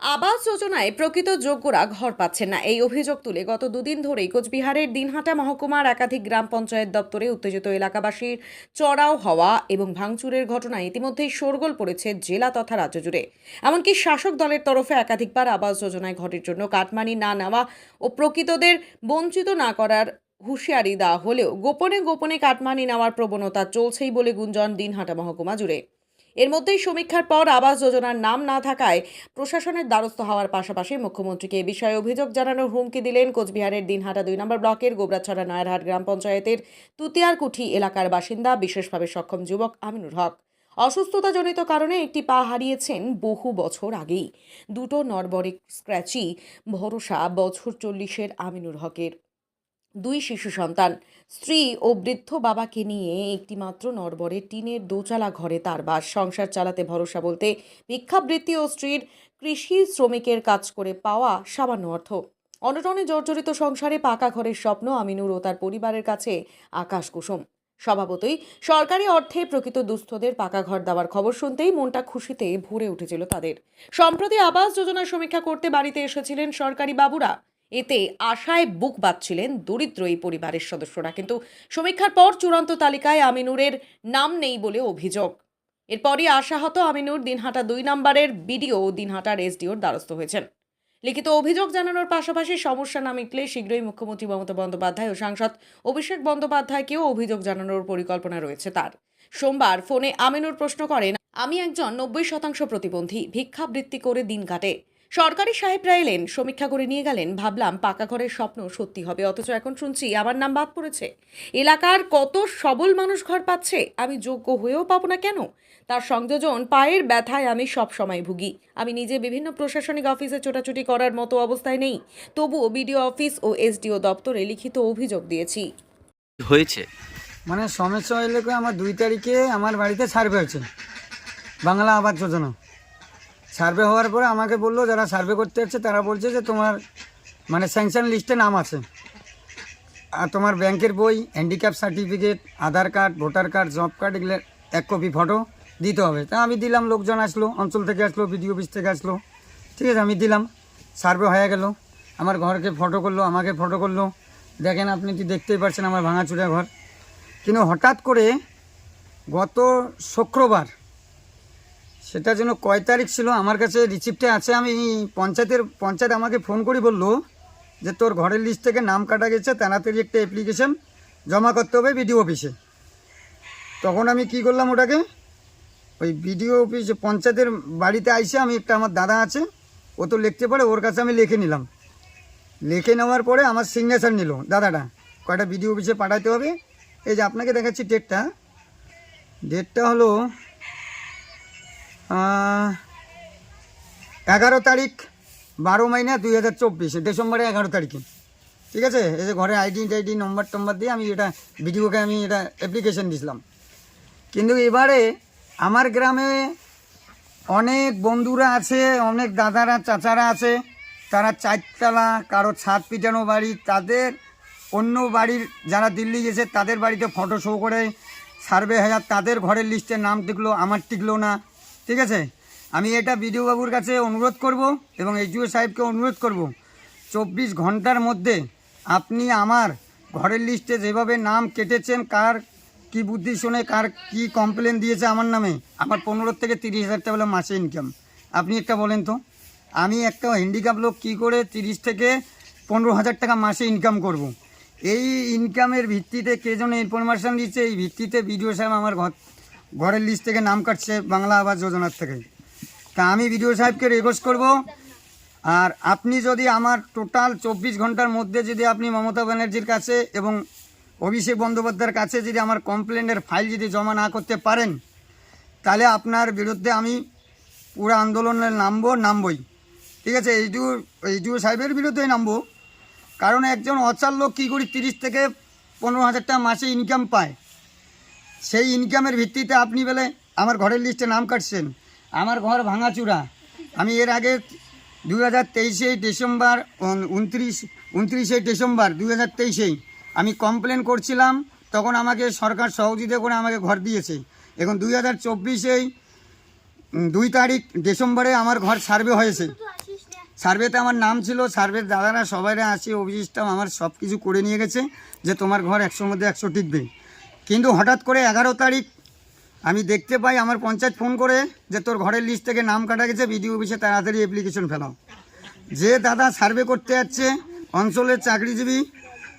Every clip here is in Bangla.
আবাস যোজনায় প্রকৃত যোগ্যরা ঘর পাচ্ছেন না। এই অভিযোগ তুলে গত দুদিন ধরেই কোচবিহারের দিনহাটা মহকুমার একাধিক গ্রাম পঞ্চায়েত দপ্তরে উত্তেজিত এলাকাবাসীর চড়াও হওয়া এবং ভাঙচুরের ঘটনায় ইতিমধ্যেই শোরগোল পড়েছে জেলা তথা রাজ্য জুড়ে। এমনকি শাসক দলের তরফে একাধিকবার আবাস যোজনায় ঘরের জন্য কাটমানি না নেওয়া ও প্রকৃতদের বঞ্চিত না করার হুঁশিয়ারি দেওয়া হলেও গোপনে গোপনে কাটমানি নেওয়ার প্রবণতা চলছেই বলে গুঞ্জন দিনহাটা মহকুমা জুড়ে। এর মধ্যেই সমীক্ষার পর আবাস যোজনার নাম না থাকায় প্রশাসনের দ্বারস্থ হওয়ার পাশাপাশি মুখ্যমন্ত্রীকে এ বিষয়ে অভিযোগ জানানোর হুমকি দিলেন কোচবিহারের দিনহাটা দুই নম্বর ব্লকের গোবরাছড়া নয়ারহাট গ্রাম পঞ্চায়েতের তুতিয়ারকুঠি এলাকার বাসিন্দা, বিশেষভাবে সক্ষম যুবক আমিনুর হক। অসুস্থতাজনিত কারণে একটি পা হারিয়েছেন বহু বছর আগেই। দুটো নরবরে স্ক্র্যাচি ভরসা বছর চল্লিশের আমিনুর হকের। দুই শিশু সন্তান। স্ত্রী ও বৃদ্ধ বাবাকে নিয়ে একটি মাত্র নরবরে টিনের দোচালা ঘরে তার বাস। সংসার চালাতে ভরসা বলতে ভিক্ষাবৃত্তি ও স্ত্রীর কৃষি শ্রমিকের কাজ করে পাওয়া সামান্য অর্থ। অনটনে জর্জরিত সংসারে পাকা ঘরের স্বপ্ন আমিনুর ও তার পরিবারের কাছে আকাশ কুসুম। স্বভাবতই সরকারি অর্থে প্রকৃত দুস্থদের পাকা ঘর দেওয়ার খবর শুনতেই মনটা খুশিতে ভরে উঠেছিল তাদের। সম্প্রতি আবাস যোজনার সমীক্ষা করতে বাড়িতে এসেছিলেন সরকারি বাবুরা। এতে আশায় বুক বাঁধছিলেন দরিদ্র এই পরিবারের সদস্যরা। কিন্তু সমীক্ষার পর চূড়ান্ত তালিকায় আমিনুরের নাম নেই বলে অভিযোগ। এরপরই আশাহত আমিনুর দিনহাটা দুই নম্বরের বিডিও দিনহাটার এসডিওর দ্বারস্থ হয়েছেন। লিখিত অভিযোগ জানানোর পাশাপাশি সমস্যা না মিটলে শীঘ্রই মুখ্যমন্ত্রী মমতা বন্দ্যোপাধ্যায় ও সাংসদ অভিষেক বন্দ্যোপাধ্যায়কেও অভিযোগ জানানোর পরিকল্পনা রয়েছে তার। সোমবার ফোনে আমিনুর প্রশ্ন করেন, আমি একজন নব্বই শতাংশ প্রতিবন্ধী, ভিক্ষাবৃত্তি করে দিন কাটে। সরকারি সাহেবরা এলেন সমীক্ষা করে নিয়ে গেলেন। ভাবলাম পাকা ঘরের স্বপ্ন সত্যি হবে অথচ এখন শুনছি আমার নাম বাদ পড়েছে। এলাকার কত সবল মানুষ ঘর পাচ্ছে আমি যোগ্য হয়েও পাবো না কেন? তার সংযোজন পায়ের ব্যথায় আমি সব সময় ভুগি। আমি নিজে বিভিন্ন প্রশাসনিক অফিসে ছোটাছুটি করার মতো অবস্থায় নেই। তবুও বিডিও অফিস ও এসডিও দপ্তরে লিখিত অভিযোগ দিয়েছি। হয়েছে? মানে সমস্যা কি আমার দুই তারিখে আমার বাড়িতে সার্ভে হয়েছে বাংলা আবাস যোজনা। সার্ভে হওয়ার পরে আমাকে বলল, যারা সার্ভে করতে যাচ্ছে তারা বলছে যে তোমার মানে স্যাংশন লিস্টে নাম আছে। আর তোমার ব্যাংকের বই handicap certificate Aadhaar card voter card job card এগুলো এক কপি ফটো দিতে হবে। তা আমি দিলাম, লোকজন আসলো, অঞ্চল থেকে আসলো বিডিও অফিস থেকে আসলো। ঠিক আছে, আমি দিলাম সার্ভে হয়ে গেল। আমার ঘরকে ফটো করল, আমাকে ফটো করল। দেখেন, আপনি কি দেখতেই পারছেন আমার ভাঙাচুরা ঘর। কিন্তু হঠাৎ করে গত শুক্রবার সেটা যেন কয় তারিখ ছিল, আমার কাছে রিসিপ্টে আছে। আমি পঞ্চায়েতের, পঞ্চায়েত আমাকে ফোন করে বলল যে তোর ঘরের লিস্ট থেকে নাম কাটা গেছে, তাড়াতাড়ি একটা অ্যাপ্লিকেশন জমা করতে হবে বিডিও অফিসে তখন আমি কি করলাম ওটাকে? ওই বিডিও অফিস পঞ্চায়েতের বাড়িতে আইসে আমি একটা আমার দাদা আছে, ও তো লিখতে পারে, ওর কাছে আমি লিখে নিলাম। লিখে নেওয়ার পরে আমার সিগনেচার নিল দাদাটা, কয়টা বিডিও অফিসে পাঠাতে হবে? এই যে আপনাকে দেখাচ্ছি ডেটটা ডেটটা হলো এগারো তারিখ, বারো মাইনা দুই হাজার চব্বিশে ডিসেম্বরে এগারো তারিখে। ঠিক আছে? এই যে ঘরে আইডি, টাইডি, নম্বর টম্বর দিয়ে আমি এটা ভিডিওকে আমি এটা অ্যাপ্লিকেশন দিছিলাম। কিন্তু এবারে আমার গ্রামে অনেক বন্ধুরা আছে, অনেক দাদারা, চাচারা আছে, তারা চারতলা, কারও ছাদ পিটানো বাড়ি, তাদের অন্য বাড়ির যারা দিল্লি গেছে, তাদের বাড়িতে ফটো শো করে সার্ভে হাজার তাদের ঘরের লিস্টে নাম টিকলো, আমার টিকলো না। ঠিক আছে আমি এটা বিডিও বাবুর কাছে অনুরোধ করব এবং এইচডিও সাহেবকে অনুরোধ করব, চব্বিশ ঘণ্টার মধ্যে আপনি আমার ঘরের লিস্টে যেভাবে নাম কেটেছেন, কার কি বুদ্ধি শুনে কার কি কমপ্লেন দিয়েছে আমার নামে, আমার পনেরো থেকে তিরিশ হাজার টাকা মাসে ইনকাম আপনি একটা বলেন তো, আমি একটা হ্যান্ডিক্যাপ লোক কী করে তিরিশ থেকে পনেরো হাজার টাকা মাসে ইনকাম করব। এই ইনকামের ভিত্তিতে কে যেন ইনফরমেশান দিচ্ছে, এই ভিত্তিতে বিডিও সাহেব আমার ঘর ঘরের লিস্ট থেকে নাম কাটছে বাংলা আবাস যোজনার থেকে। তা আমি বিডিও সাহেবকে রিকোয়েস্ট করব। আর আপনি যদি আমার টোটাল চব্বিশ ঘণ্টার মধ্যে যদি আপনি মমতা ব্যানার্জির কাছে এবং অভিষেক বন্দ্যোপাধ্যায়ের কাছে যদি আমার কমপ্লেনের ফাইল যদি জমা না করতে পারেন, তাহলে আপনার বিরুদ্ধে আমি পুরো আন্দোলনে নামবো, নামবই। ঠিক আছে? এইটুকু এইটুকু সাহেবের বিরুদ্ধেই নামবো। কারণ একজন অচার লোক কী করি তিরিশ থেকে পনেরো হাজার টাকা মাসে ইনকাম পায়? সেই ইনকামের ভিত্তিতে আপনি বলে আমার ঘরের লিস্টে নাম কাটছেন। আমার ঘর ভাঙাচুরা। আমি এর আগে দু হাজার তেইশে ডিসেম্বর উনত্রিশ, উনত্রিশে ডিসেম্বর দু হাজার তেইশেই আমি কমপ্লেন করছিলাম, তখন আমাকে সরকার সহযোগিতা করে আমাকে ঘর দিয়েছে। এখন দুই হাজার চব্বিশেই দুই তারিখ ডিসেম্বরে আমার ঘর সার্ভে হয়েছে। সার্ভেতে আমার নাম ছিল সার্ভের দাদারা সবাইরা আসি অফিসটাও আমার সব কিছু করে নিয়ে গেছে, যে তোমার ঘর একশোর মধ্যে একশো টিকবে। কিন্তু হঠাৎ করে এগারো তারিখ আমি দেখতে পাই আমার পঞ্চায়েত ফোন করে যে তোর ঘরের লিস্ট থেকে নাম কাটা গেছে বিডিও অফিসে তাড়াতাড়ি অ্যাপ্লিকেশন ফেলাও। যে দাদা সার্ভে করতে যাচ্ছে, অঞ্চলের চাকরিজীবী,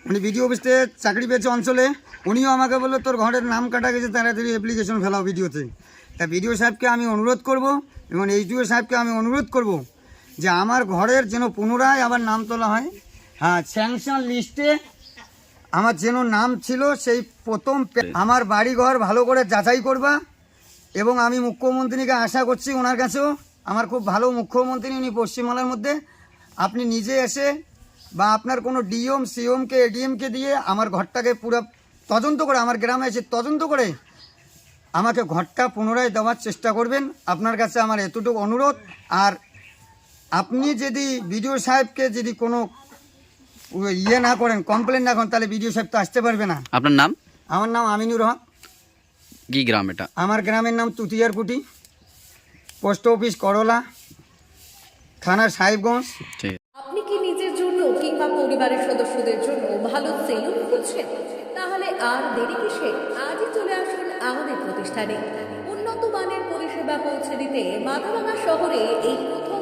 উনি বিডিও অফিস থেকে চাকরি পেয়েছে অঞ্চলে, উনিও আমাকে বলল, তোর ঘরের নাম কাটা গেছে, তাড়াতাড়ি অ্যাপ্লিকেশন ফেলাও ভিডিওতে তা। বিডিও সাহেবকে আমি অনুরোধ করব, এবং এইচডিও সাহেবকে আমি অনুরোধ করব যে আমার ঘরের যেন পুনরায় আবার নাম তোলা হয়। হ্যাঁ স্যাংশন লিস্টে আমার যেন নাম ছিল সেই প্রথম আমার বাড়ি ঘর ভালো করে যাচাই করবা এবং আমি মুখ্যমন্ত্রীকে আশা করছি ওনার কাছেও। আমার খুব ভালো মুখ্যমন্ত্রী উনি পশ্চিমবাংলার মধ্যে। আপনি নিজে এসে বা আপনার কোনো ডিএম সিএমকে এডিএমকে দিয়ে আমার ঘরটাকে পুরো তদন্ত করে, আমার গ্রামে এসে তদন্ত করে আমাকে ঘরটা পুনরায় দেওয়ার চেষ্টা করবেন। আপনার কাছে আমার এতটুকু অনুরোধ। আর আপনি যদি বিডিও সাহেবকে যদি কোনো ইয়ে না করেন কমপ্লেন না করেন তাহলে বিডিও সাহেব তো আসতে পারবে না। আপনার নাম? আমার নাম আমিনুর হক। কি গ্রাম এটা? আমার গ্রামের নাম তুতিয়ারকুটি। পোস্ট অফিস করলা থানা সাহেবগঞ্জ। ঠিক আপনি কি নিজের জন্য কিংবা পরিবারের সদস্যদের জন্য ভালো সেলুন খুঁজছেন? তাহলে আর দেরি কিসে? আজই চলে আসুন আমাদের প্রতিষ্ঠানে। উন্নত মানের পরিষেবা পৌঁছে দিতে মাথাভাঙা শহরে এই প্রথম